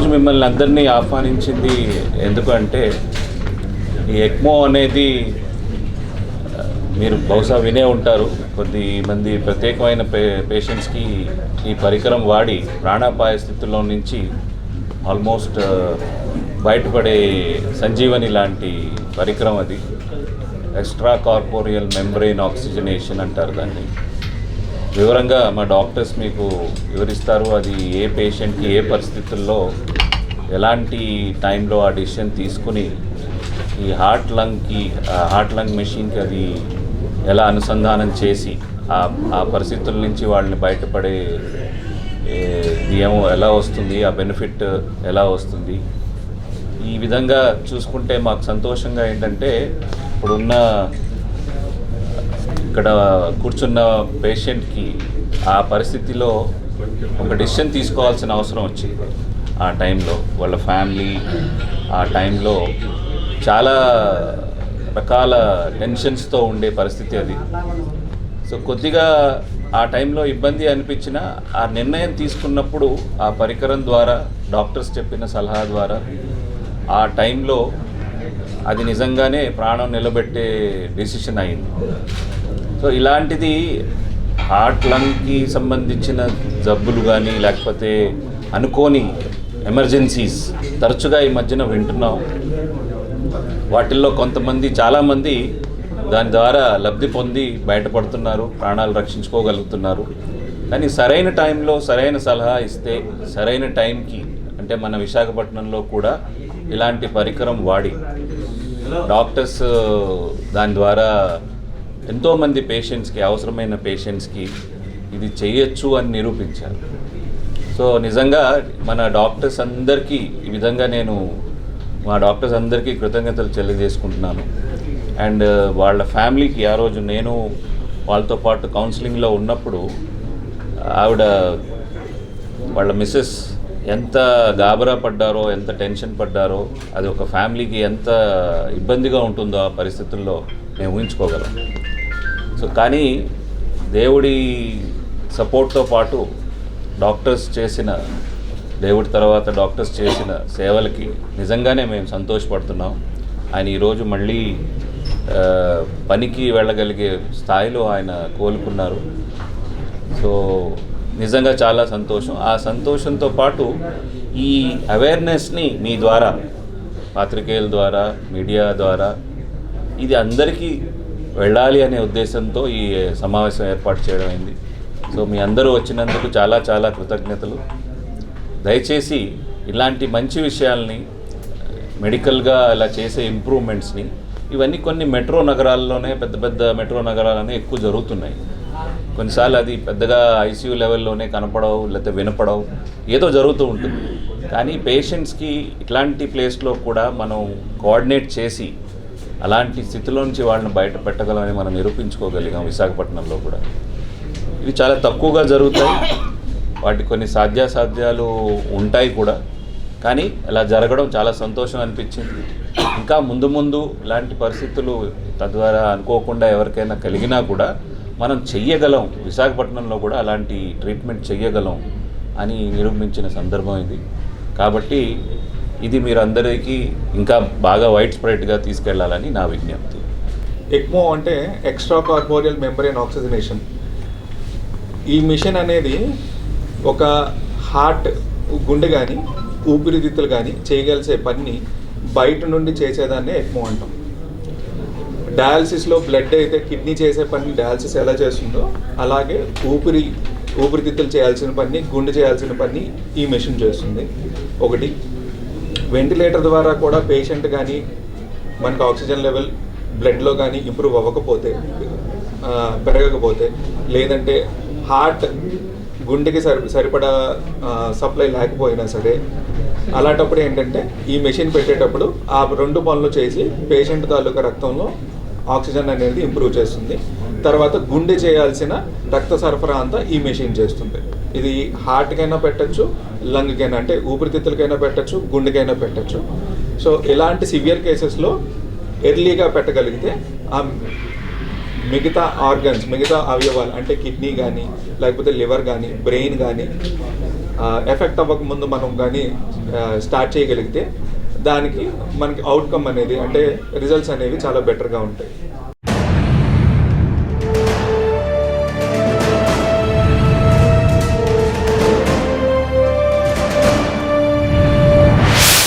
మిమ్మల్ని అందరినీ ఆహ్వానించింది ఎందుకంటే ఈ ఎక్మో అనేది మీరు బహుశా వినే ఉంటారు కొద్ది మంది ప్రత్యేకమైన పే పేషెంట్స్కి ఈ పరికరం వాడి ప్రాణాపాయ స్థితిలో నుంచి ఆల్మోస్ట్ బయటపడే సంజీవని లాంటి పరికరం అది. ఎక్స్ట్రా కార్పోరియల్ మెంబ్రెయిన్ ఆక్సిజనేషన్ అంటారు దాన్ని. వివరంగా మా డాక్టర్స్ మీకు వివరిస్తారు. అది ఏ పేషెంట్కి ఏ పరిస్థితుల్లో ఎలాంటి టైంలో ఆ డిసిషన్ తీసుకుని ఈ హార్ట్ లంగ్కి హార్ట్ లంగ్ మెషిన్కి అది ఎలా అనుసంధానం చేసి ఆ ఆ పరిస్థితుల నుంచి వాళ్ళని బయటపడే ఏమో ఎలా వస్తుంది ఆ బెనిఫిట్ ఎలా వస్తుంది. ఈ విధంగా చూసుకుంటే మాకు సంతోషంగా ఏంటంటే ఇప్పుడున్న ఇక్కడ కూర్చున్న పేషెంట్కి ఆ పరిస్థితిలో ఒక డెసిషన్ తీసుకోవాల్సిన అవసరం వచ్చింది. ఆ టైంలో వాళ్ళ ఫ్యామిలీ ఆ టైంలో చాలా రకాల టెన్షన్స్తో ఉండే పరిస్థితి అది. సో కొద్దిగా ఆ టైంలో ఇబ్బంది అనిపించిన ఆ నిర్ణయం తీసుకున్నప్పుడు ఆ పరికరం ద్వారా డాక్టర్స్ చెప్పిన సలహా ద్వారా ఆ టైంలో అది నిజంగానే ప్రాణం నిలబెట్టే డెసిషన్ అయింది. సో ఇలాంటిది హార్ట్ లంగ్కి సంబంధించిన జబ్బులు కానీ లేకపోతే అనుకోని ఎమర్జెన్సీస్ తరచుగా ఈ మధ్యన వింటున్నాం. వాటిల్లో కొంతమంది చాలామంది దాని ద్వారా లబ్ధి పొంది బయటపడుతున్నారు ప్రాణాలు రక్షించుకోగలుగుతున్నారు. కానీ సరైన టైంలో సరైన సలహా ఇస్తే సరైన టైంకి అంటే మన విశాఖపట్నంలో కూడా ఇలాంటి పరికరం వాడి డాక్టర్స్ దాని ద్వారా ఎంతోమంది పేషెంట్స్కి అవసరమైన పేషెంట్స్కి ఇది చేయొచ్చు అని నిరూపించారు. సో నిజంగా మన డాక్టర్స్ అందరికీ ఈ విధంగా నేను మా డాక్టర్స్ అందరికీ కృతజ్ఞతలు తెలియజేసుకుంటున్నాను. అండ్ వాళ్ళ ఫ్యామిలీకి ఆ రోజు నేను వాళ్ళతో పాటు కౌన్సిలింగ్లో ఉన్నప్పుడు ఆవిడ వాళ్ళ మిస్సెస్ ఎంత గాబరా పడ్డారో ఎంత టెన్షన్ పడ్డారో అది ఒక ఫ్యామిలీకి ఎంత ఇబ్బందిగా ఉంటుందో ఆ పరిస్థితుల్లో మేము ఊహించుకోగలం. సో కానీ దేవుడి సపోర్ట్తో పాటు డాక్టర్స్ చేసిన దేవుడి తర్వాత డాక్టర్స్ చేసిన సేవలకి నిజంగానే మేము సంతోషపడుతున్నాం. ఆయన ఈరోజు మళ్ళీ పనికి వెళ్ళగలిగే స్థాయిలో ఆయన కోలుకున్నారు. సో నిజంగా చాలా సంతోషం. ఆ సంతోషంతో పాటు ఈ అవేర్నెస్ని మీ ద్వారా పాత్రికేయుల ద్వారా మీడియా ద్వారా ఇది అందరికీ వెళ్ళాలి అనే ఉద్దేశంతో ఈ సమావేశం ఏర్పాటు చేయడం అయింది. సో మీ అందరూ వచ్చినందుకు చాలా చాలా కృతజ్ఞతలు. దయచేసి ఇలాంటి మంచి విషయాల్ని మెడికల్గా ఇలా చేసే ఇంప్రూవ్మెంట్స్ని ఇవన్నీ కొన్ని మెట్రో నగరాల్లోనే పెద్ద పెద్ద మెట్రో నగరాలనే ఎక్కువ జరుగుతున్నాయి. కొన్నిసార్లు అది పెద్దగా ఐసీయూ లెవెల్లోనే కనపడవు లేకపోతే వినపడవు ఏదో జరుగుతూ ఉంటుంది. కానీ పేషెంట్స్కి ఇట్లాంటి ప్లేస్లో కూడా మనం కోఆర్డినేట్ చేసి అలాంటి స్థితిలో నుంచి వాళ్ళని బయట పెట్టగలమని మనం నిరూపించుకోగలిగాం విశాఖపట్నంలో కూడా. ఇవి చాలా తక్కువగా జరుగుతాయి. వాటి కొన్ని సాధ్యాసాధ్యాలు ఉంటాయి కూడా. కానీ అలా జరగడం చాలా సంతోషం అనిపించింది. ఇంకా ముందు ముందు ఇలాంటి పరిస్థితులు తద్వారా అనుకోకుండా ఎవరికైనా కలిగినా కూడా మనం చెయ్యగలం. విశాఖపట్నంలో కూడా అలాంటి ట్రీట్మెంట్ చెయ్యగలం అని నిరూపించిన సందర్భం ఇది. కాబట్టి ఇది మీరందరికీ ఇంకా బాగా వైడ్ స్ప్రెడ్గా తీసుకెళ్ళాలని నా విజ్ఞప్తి. ఎక్మో అంటే ఎక్స్ట్రా కార్పోరియల్ మెంబ్రేన్ ఆక్సిజనేషన్ ఈ మిషన్ అనేది ఒక హార్ట్ గుండె కానీ ఊపిరితిత్తులు కానీ చేయగలిసే పని బయట నుండి చేసేదాన్నే ఎక్మో అంటాం. డయాలసిస్లో బ్లడ్ అయితే కిడ్నీ చేసే పని డయాలసిస్ ఎలా చేస్తుందో అలాగే ఊపిరి ఊపిరితిత్తులు చేయాల్సిన పని గుండె చేయాల్సిన పని ఈ మెషిన్ చేస్తుంది. ఒకటి. వెంటిలేటర్ ద్వారా కూడా పేషెంట్ కానీ మనకు ఆక్సిజన్ లెవెల్ బ్లడ్లో కానీ ఇంప్రూవ్ అవ్వకపోతే పెరగకపోతే లేదంటే హార్ట్ గుండెకి సరి సరిపడా సప్లై లేకపోయినా సరే అలాంటప్పుడు ఏంటంటే ఈ మెషిన్ పెట్టేటప్పుడు ఆ రెండు పనులు చేసి పేషెంట్ తాలూకా రక్తంలో ఆక్సిజన్ అనేది ఇంప్రూవ్ చేస్తుంది. తర్వాత గుండె చేయాల్సిన రక్త సరఫరా అంతా ఈ మెషిన్ చేస్తుంది. ఇది హార్ట్కైనా పెట్టచ్చు లంగ్కైనా అంటే ఊపిరితిత్తులకైనా పెట్టచ్చు గుండెకైనా పెట్టచ్చు. సో ఇలాంటి సివియర్ కేసెస్లో ఎర్లీగా పెట్టగలిగితే ఆ మిగతా ఆర్గన్స్ మిగతా అవయవాలు అంటే కిడ్నీ కానీ లేకపోతే లివర్ కానీ బ్రెయిన్ కానీ ఎఫెక్ట్ అవ్వక ముందు మనం కానీ స్టార్ట్ చేయగలిగితే దానికి మనకి అవుట్కమ్ అనేది అంటే రిజల్ట్స్ అనేవి చాలా బెటర్గా ఉంటాయి.